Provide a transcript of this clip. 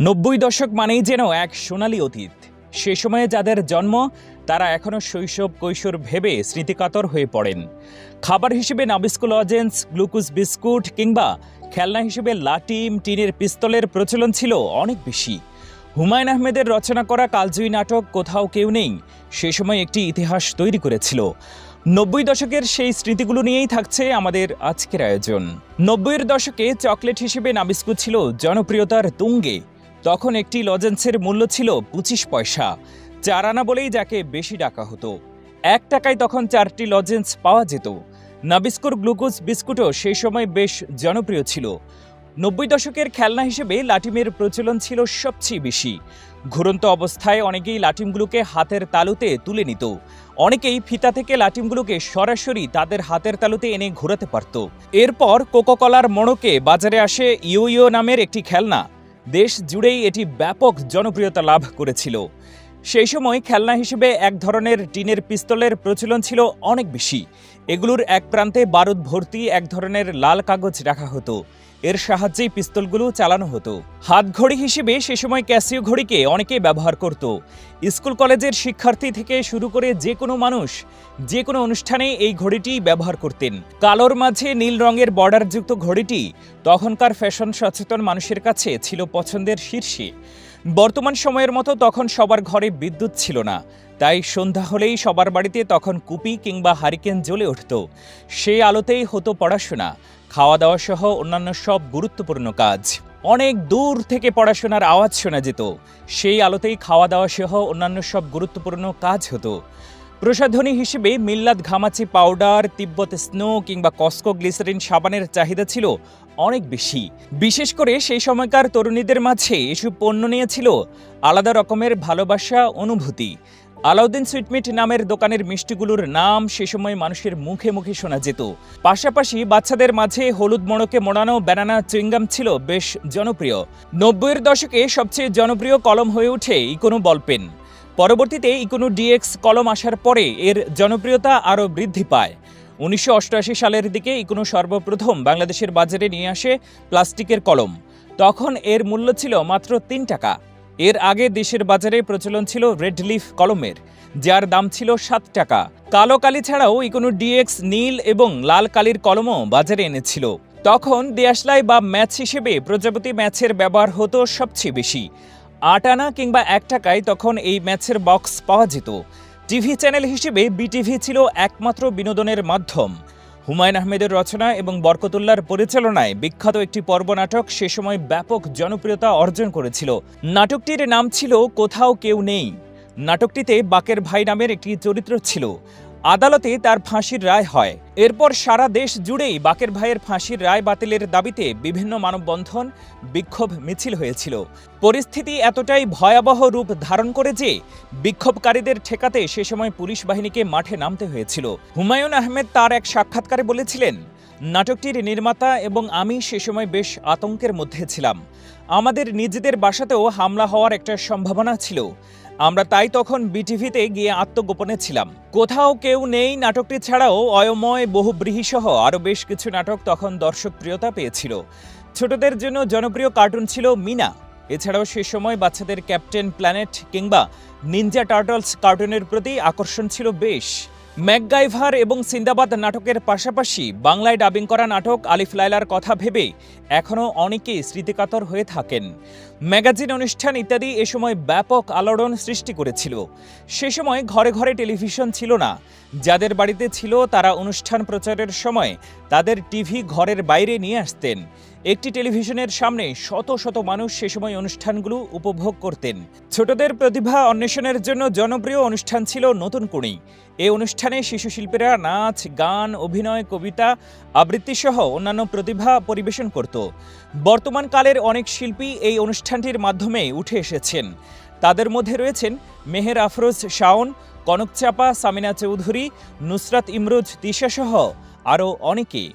নব্বই দশক মানেই যেন এক সোনালী অতীত। সে সময়ে যাদের জন্ম, তারা এখনও শৈশব কৈশোর ভেবে স্মৃতিকাতর হয়ে পড়েন। খাবার হিসেবে নাবিস্কো লজেন্স, গ্লুকোজ বিস্কুট কিংবা খেলনা হিসেবে লাটিম, টিনের পিস্তলের প্রচলন ছিল অনেক বেশি। হুমায়ুন আহমেদের রচনা করা কালজয়ী নাটক কোথাও কেউ নেই, সে সময় একটি ইতিহাস তৈরি করেছিল। নব্বই দশকের সেই স্মৃতিগুলো নিয়েই থাকছে আমাদের আজকের আয়োজন। নব্বইয়ের দশকে চকলেট হিসেবে নাবিস্কো ছিল জনপ্রিয়তার তুঙ্গে। তখন একটি লজেন্সের মূল্য ছিল পঁচিশ পয়সা। চার আনা বলেই যাকে বেশি ডাকা হতো। এক টাকায় তখন চারটি লজেন্স পাওয়া যেত। নাবিস্কোর গ্লুকোজ বিস্কুটও সেই সময় বেশ জনপ্রিয় ছিল। নব্বই দশকের খেলনা হিসেবে লাটিমের প্রচলন ছিল সবচেয়ে বেশি। ঘুরন্ত অবস্থায় অনেকেই লাটিমগুলোকে হাতের তালুতে তুলে নিত। অনেকেই ফিতা থেকে লাটিমগুলোকে সরাসরি তাদের হাতের তালুতে এনে ঘোরাতে পারত। এরপর কোকোকলার মোড়কে বাজারে আসে ইউ ইউ নামের একটি খেলনা। দেশ জুড়েই এটি ব্যাপক জনপ্রিয়তা লাভ করেছিল। সেই সময় খেলনা হিসেবে এক ধরনের টিনের পিস্তলের প্রচলন ছিল অনেক বেশি। এগুলোর এক প্রান্তে বারুদ ভর্তি এক ধরনের লাল কাগজ রাখা হতো। এর সাহায্যেই পিস্তলগুলো চালানো হতো। হাত ঘড়ি হিসেবে সে সময় ক্যাসিও ঘড়িকে অনেকেই ব্যবহার করত। স্কুল কলেজের শিক্ষার্থী থেকে শুরু করে যে কোনো মানুষ যে কোনো অনুষ্ঠানে এই ঘড়িটি ব্যবহার করতেন। কালোর মাঝে নীল রঙের বর্ডারযুক্ত ঘড়িটি তখনকার ফ্যাশন সচেতন মানুষের কাছে ছিল পছন্দের শীর্ষে। বর্তমান সময়ের মতো তখন সবার ঘরে বিদ্যুৎ ছিল না। তাই সন্ধ্যা হলেই সবার বাড়িতে তখন কুপি কিংবা হারিকেন জ্বলে উঠত। সেই আলোতেই হতো পড়াশোনা খাওয়া দাওয়া সহ অন্যান্য সব গুরুত্বপূর্ণ কাজ। অনেক দূর থেকে পড়াশোনার আওয়াজ শোনা যেত। সেই আলোতেই খাওয়া দাওয়া সহ অন্যান্য সব গুরুত্বপূর্ণ কাজ হতো। প্রসাধনী হিসেবে মিল্লাত ঘামাচি পাউডার, তিব্বত স্নো কিংবা কস্কো গ্লিসারিন সাবানের চাহিদা ছিল অনেক বেশি। বিশেষ করে সেই সময়কার তরুণীদের মাঝে এসব পণ্য নিয়েছিল আলাদা রকমের ভালোবাসা, অনুভূতি। আলাউদ্দিন সুইটমিট নামের দোকানের মিষ্টিগুলোর নাম সে সময় মানুষের মুখে মুখে শোনা যেত। পাশাপাশি বাচ্চাদের মাঝে হলুদ মোড়কে মোড়ানো ব্যানানা চুইংগাম ছিল বেশ জনপ্রিয়। নব্বইয়ের দশকে সবচেয়ে জনপ্রিয় কলম হয়ে ওঠে ইকোনো বলপেন। পরবর্তীতে ইকোনো ডিএক্স কলম আসার পরে এর জনপ্রিয়তা আরও বৃদ্ধি পায়। উনিশশো অষ্টআশি সালের দিকে ইকোনো সর্বপ্রথম বাংলাদেশের বাজারে নিয়ে আসে প্লাস্টিকের কলম। তখন এর মূল্য ছিল মাত্র তিন টাকা। এর আগে দেশের বাজারে প্রচলন ছিল রেড লিফ কলমের, যার দাম ছিল সাত টাকা। কালো কালি ছাড়াও ইকোনো ডিএক্স নীল এবং লাল কালির কলমও বাজারে এনেছিল। তখন দেয়াশলাই বা ম্যাচ হিসেবে প্রজাপতি ম্যাচের ব্যবহার হতো সবচেয়ে বেশি। আট আনা কিংবা এক টাকায় তখন এই ম্যাচের বক্স পাওয়া যেত। টিভি চ্যানেল হিসেবে বিটিভি ছিল একমাত্র বিনোদনের মাধ্যম। হুমায়ুন আহমেদের রচনা এবং বরকতুল্লার পরিচালনায় বিখ্যাত একটি পর্ব নাটক সে সময় ব্যাপক জনপ্রিয়তা অর্জন করেছিল। নাটকটির নাম ছিল কোথাও কেউ নেই। নাটকটিতে বাকের ভাই নামের একটি চরিত্র ছিল। আদালতে তার ফাঁসির রায় হয়। এরপর সারা দেশ জুড়েই বাকের ভাইয়ের ফাঁসির রায় বাতিলের দাবিতে বিভিন্ন মানববন্ধন, বিক্ষোভ, মিছিল হয়েছিল। পরিস্থিতি এতটাই ভয়াবহ রূপ ধারণ করে যে বিক্ষোভকারীদের ঠেকাতে সে সময় পুলিশ বাহিনীকে মাঠে নামতে হয়েছিল। হুমায়ুন আহমেদ তার এক সাক্ষাৎকারে বলেছিলেন নাটকটির নির্মাতা এবং আমি সে সময় বেশ আতঙ্কের মধ্যে ছিলাম। আমাদের নিজেদের বাসাতেও হামলা হওয়ার একটা সম্ভাবনা ছিল। আমরা তাই তখন বিটিভিতে গিয়ে আত্মগোপনে ছিলাম। কোথাও কেউ নেই নাটকটি ছাড়াও অয়ময় বহুব্রীহি সহ আরও বেশ কিছু নাটক তখন দর্শকপ্রিয়তা পেয়েছিল। ছোটদের জন্য জনপ্রিয় কার্টুন ছিল মিনা। এছাড়াও সে সময় বাচ্চাদের ক্যাপ্টেন প্ল্যানেট কিংবা নিনজা টার্টলস কার্টুনের প্রতি আকর্ষণ ছিল বেশ। ম্যাকগাইভার এবং সিন্দাবাদ নাটকের পাশাপাশি বাংলায় ডাবিং করা নাটক আলিফ লাইলার কথা ভেবে এখনও অনেকেই স্মৃতিকাতর হয়ে থাকেন। ম্যাগাজিন অনুষ্ঠান ইত্যাদি এ সময় ব্যাপক আলোড়ন সৃষ্টি করেছিল। সে সময় ঘরে ঘরে টেলিভিশন ছিল না। যাদের বাড়িতে ছিল তারা অনুষ্ঠান প্রচারের সময় তাদের টিভি ঘরের বাইরে নিয়ে আসতেন। একটি টেলিভিশনের সামনে শত শত মানুষ সে সময় অনুষ্ঠানগুলো উপভোগ করতেন। ছোটদের প্রতিভা অন্বেষণের জন্য জনপ্রিয় অনুষ্ঠান ছিল নতুন কুণি এই অনুষ্ঠানে শিশু শিল্পীরা নাচ, গান, অভিনয়, কবিতা, আবৃত্তি সহ অন্যান্য প্রতিভা পরিবেশন করত। বর্তমান কালের অনেক শিল্পী এই অনুষ্ঠানটির মাধ্যমে উঠে এসেছেন। তাদের মধ্যে রয়েছেন মেহের আফরোজ শাওন কনক চাপা সামিনা চৌধুরী, নুসরাত ইমরোজ, তিশা সহ আরও অনেকেই